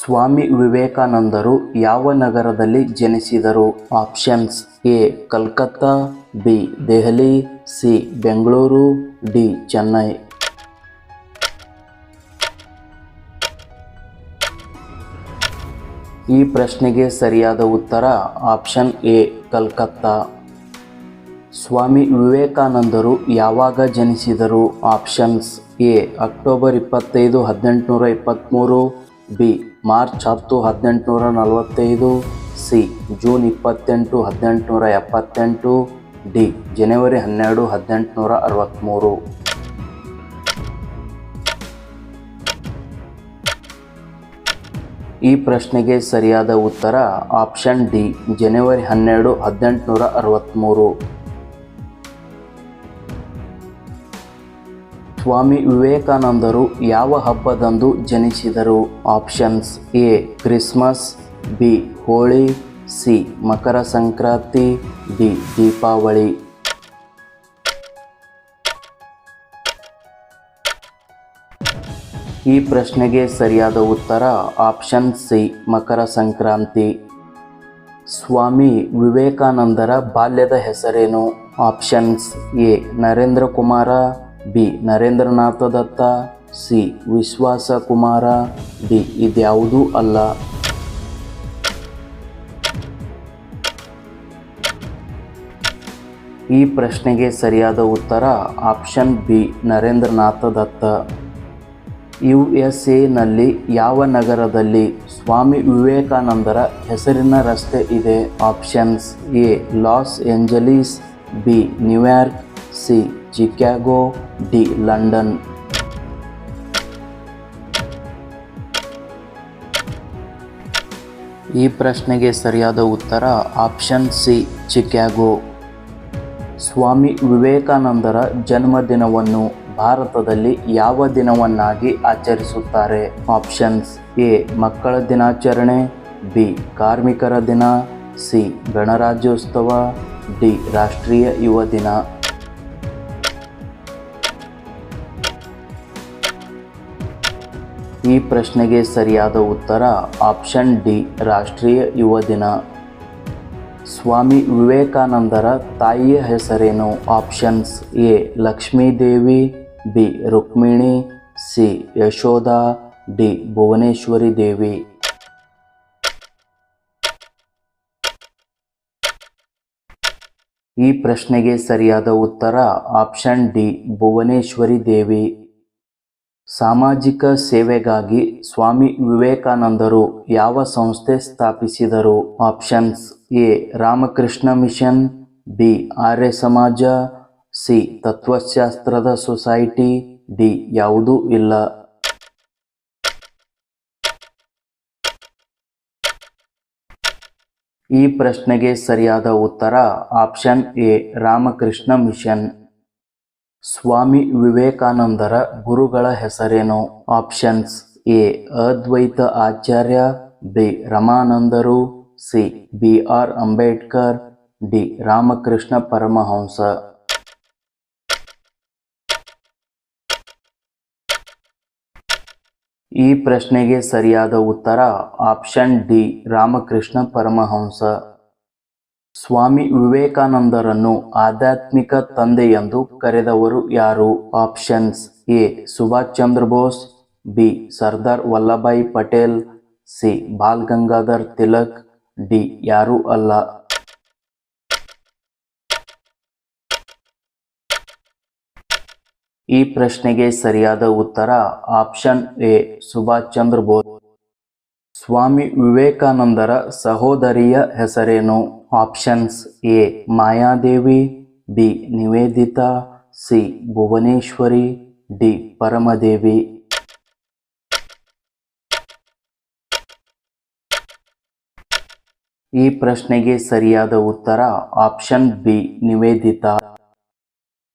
ಸ್ವಾಮಿ ವಿವೇಕಾನಂದರು ಯಾವ ನಗರದಲ್ಲಿ ಜನಿಸಿದರು? Options A Calcutta B Delhi C Bengaluru D Chennai ಈ ಪ್ರಶ್ನೆಗೆ ಸರಿಯಾದ ಉತ್ತರ ಆಪ್ಷನ್ ಎ ಕಲ್ಕತ್ತಾ ಸ್ವಾಮಿ ವಿವೇಕಾನಂದರು ಯಾವಾಗ ಜನಿಸಿದರು? ಆಪ್ಷನ್ಸ್ ಎ ಅಕ್ಟೋಬರ್ ಇಪ್ಪತ್ತೈದು, ಹದಿನೆಂಟುನೂರ ಇಪ್ಪತ್ತ್ಮೂರು ಬಿ, ಮಾರ್ಚ್ ಹತ್ತು ಹದಿನೆಂಟುನೂರ ನಲವತ್ತೈದು, ಸಿ, ಜೂನ್ ಇಪ್ಪತ್ತೆಂಟು ಹದಿನೆಂಟುನೂರ ಎಪ್ಪತ್ತೆಂಟು, ಡಿ, ಜನವರಿ ಹನ್ನೆರಡು ಹದಿನೆಂಟುನೂರ ಅರವತ್ತ್ಮೂರು. ಈ ಪ್ರಶ್ನೆಗೆ ಸರಿಯಾದ ಉತ್ತರ ಆಪ್ಷನ್ ಡಿ, ಜನವರಿ ಹನ್ನೆರಡು ಹದಿನೆಂಟುನೂರ ಅರವತ್ತ್ಮೂರು. ಸ್ವಾಮಿ ವಿವೇಕಾನಂದರು ಯಾವ ಹಬ್ಬದಂದು ಜನಿಸಿದರು? Options A Christmas B Holi C Makara Sankranti D Deepavali. ಈ ಪ್ರಶ್ನೆಗೆ ಸರಿಯಾದ ಉತ್ತರ ಆಪ್ಷನ್ ಸಿ ಮಕರ ಸಂಕ್ರಾಂತಿ. ಸ್ವಾಮಿ ವಿವೇಕಾನಂದರ ಬಾಲ್ಯದ ಹೆಸರೇನು? Options A Narendra Kumara B. Narendranatha Datta, C. Vishwasa Kumara D. ಇದ್ಯಾವುದೂ ಅಲ್ಲ. ಈ ಪ್ರಶ್ನೆಗೆ ಸರಿಯಾದ ಉತ್ತರ option B. Narendranatha Datta. U S ಎನಲ್ಲಿ ಯಾವ ನಗರದಲ್ಲಿ ಸ್ವಾಮಿ ವಿವೇಕಾನಂದರ ಹೆಸರಿನ ರಸ್ತೆ ಇದೆ? Options A. Los Angeles, B. New York, C. Chicago D London ಈ ಪ್ರಶ್ನೆಗೆ ಸರಿಯಾದ ಉತ್ತರ ಆಪ್ಷನ್ ಸಿ, ಚಿಕ್ಯಾಗೋ. ಸ್ವಾಮಿ ವಿವೇಕಾನಂದರ ಜನ್ಮದಿನವನ್ನು ಭಾರತದಲ್ಲಿ ಯಾವ ದಿನವನ್ನಾಗಿ ಆಚರಿಸುತ್ತಾರೆ? ಆಪ್ಷನ್ಸ್ ಎ, ಮಕ್ಕಳ ದಿನಾಚರಣೆ. ಬಿ, ಕಾರ್ಮಿಕರ ದಿನ. ಸಿ, ಗಣರಾಜ್ಯೋತ್ಸವ. ಡಿ, ರಾಷ್ಟ್ರೀಯ ಯುವ ದಿನ. ಈ ಪ್ರಶ್ನೆಗೆ ಸರಿಯಾದ ಉತ್ತರ ಆಪ್ಷನ್ ಡಿ, ರಾಷ್ಟ್ರೀಯ ಯುವ ದಿನ. ಸ್ವಾಮಿ ವಿವೇಕಾನಂದರ ತಾಯಿಯ ಹೆಸರೇನು? Options A, Lakshmidevi, B, Rukmini, C, Yashoda, D, Bhuvaneshwari Devi. ಈ ಪ್ರಶ್ನೆಗೆ ಸರಿಯಾದ ಉತ್ತರ ಆಪ್ಷನ್ ಡಿ, ಭುವನೇಶ್ವರಿ ದೇವಿ. ಸಾಮಾಜಿಕ ಸೇವೆಗಾಗಿ ಸ್ವಾಮಿ ವಿವೇಕಾನಂದರು ಯಾವ ಸಂಸ್ಥೆ ಸ್ಥಾಪಿಸಿದರು? Options A, Ramakrishna mission, B, Arya Samaj, C, ತತ್ವಶಾಸ್ತ್ರದ ಸೊಸೈಟಿ, ಡಿ, ಯಾವುದೂ ಇಲ್ಲ. ಈ ಪ್ರಶ್ನೆಗೆ ಸರಿಯಾದ ಉತ್ತರ option A, Ramakrishna mission. Swami ವಿವೇಕಾನಂದರ ಗುರುಗಳ ಹೆಸರೇನು? Options A, Advaita Acharya, B, ರಮಾನಂದರು, C, B R Ambedkar, D, Ramakrishna Paramahamsa. ಈ ಪ್ರಶ್ನೆಗೆ ಸರಿಯಾದ ಉತ್ತರ ಆಪ್ಷನ್ ಡಿ, ರಾಮಕೃಷ್ಣ ಪರಮಹಂಸ. ಸ್ವಾಮಿ ವಿವೇಕಾನಂದರನ್ನು ಆಧ್ಯಾತ್ಮಿಕ ತಂದೆ ಎಂದು ಕರೆದವರು ಯಾರು? Options A. Subhash Chandra Bose, B. Sardar Vallabhbhai Patel, C. Bal Gangadhar Tilak, D. ಯಾರೂ ಅಲ್ಲ. ಈ ಪ್ರಶ್ನೆಗೆ ಸರಿಯಾದ ಉತ್ತರ ಆಪ್ಷನ್ ಎ. ಸುಭಾಷ್ ಚಂದ್ರ ಬೋಸ್. ಸ್ವಾಮಿ ವಿವೇಕಾನಂದರ ಸಹೋದರಿಯ ಹೆಸರೇನು? Options A, Mayadevi, B, Nivedita, C, Bhuvaneshwari, D, Paramadevi. ಈ ಪ್ರಶ್ನೆಗೆ ಸರಿಯಾದ ಉತ್ತರ ಆಪ್ಷನ್ ಬಿ, ನಿವೇದಿತಾ.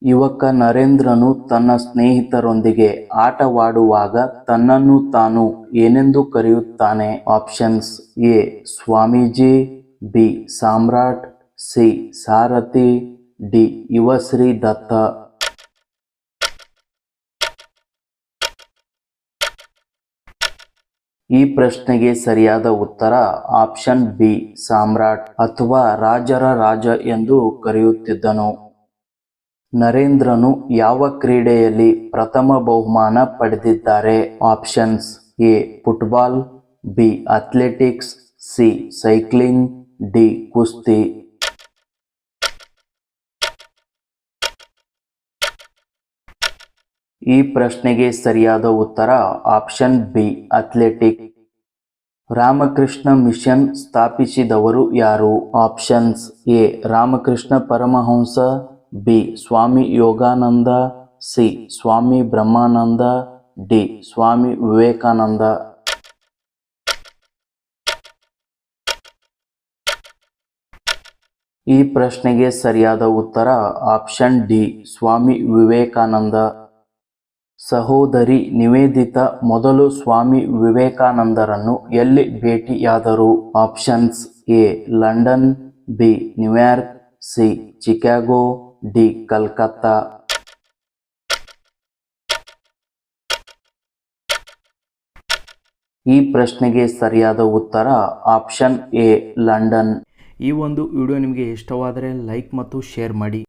ಯುವಕ ನರೇಂದ್ರನು ತನ್ನ ಸ್ನೇಹಿತರೊಂದಿಗೆ ಆಟವಾಡುವಾಗ ತನ್ನನ್ನು ತಾನು ಏನೆಂದು ಕರೆಯುತ್ತಾನೆ? Options A. Swamiji, B. Samrat, C. Sarathi, D. Yuvashree Datta. ಈ ಪ್ರಶ್ನೆಗೆ ಸರಿಯಾದ ಉತ್ತರ ಆಪ್ಷನ್ ಬಿ. ಸಾಮ್ರಾಟ್ ಅಥವಾ ರಾಜರ ರಾಜ ಎಂದು ಕರೆಯುತ್ತಿದ್ದನು. ನರೇಂದ್ರನು ಯಾವ ಕ್ರೀಡೆಯಲ್ಲಿ ಪ್ರಥಮ ಬಹುಮಾನ ಪಡೆದಿದ್ದಾರೆ? Options A, football, B, athletics, C, cycling, D, ಕುಸ್ತಿ. ಈ ಪ್ರಶ್ನೆಗೆ ಸರಿಯಾದ ಉತ್ತರ option B, athletic. Ramakrishna mission ಸ್ಥಾಪಿಸಿದವರು ಯಾರು? Options A, Ramakrishna Paramahamsa B. Swami Yogananda, C. Swami Brahmananda, D. Swami Vivekananda. ಈ ಪ್ರಶ್ನೆಗೆ ಸರಿಯಾದ ಉತ್ತರ ಆಪ್ಷನ್ ಡಿ. ಸ್ವಾಮಿ ವಿವೇಕಾನಂದ. ಸಹೋದರಿ ನಿವೇದಿತ ಮೊದಲು ಸ್ವಾಮಿ ವಿವೇಕಾನಂದರನ್ನು ಎಲ್ಲಿ ಭೇಟಿಯಾದರು? Options A. London, B. New York, C. Chicago. D Calcutta. ಈ ಪ್ರಶ್ನೆಗೆ ಸರಿಯಾದ ಉತ್ತರ ಆಪ್ಷನ್ ಎ, ಲಂಡನ್. ಈ ಒಂದು ವಿಡಿಯೋ ನಿಮಗೆ ಇಷ್ಟವಾದರೆ ಲೈಕ್ ಮತ್ತು ಶೇರ್ ಮಾಡಿ.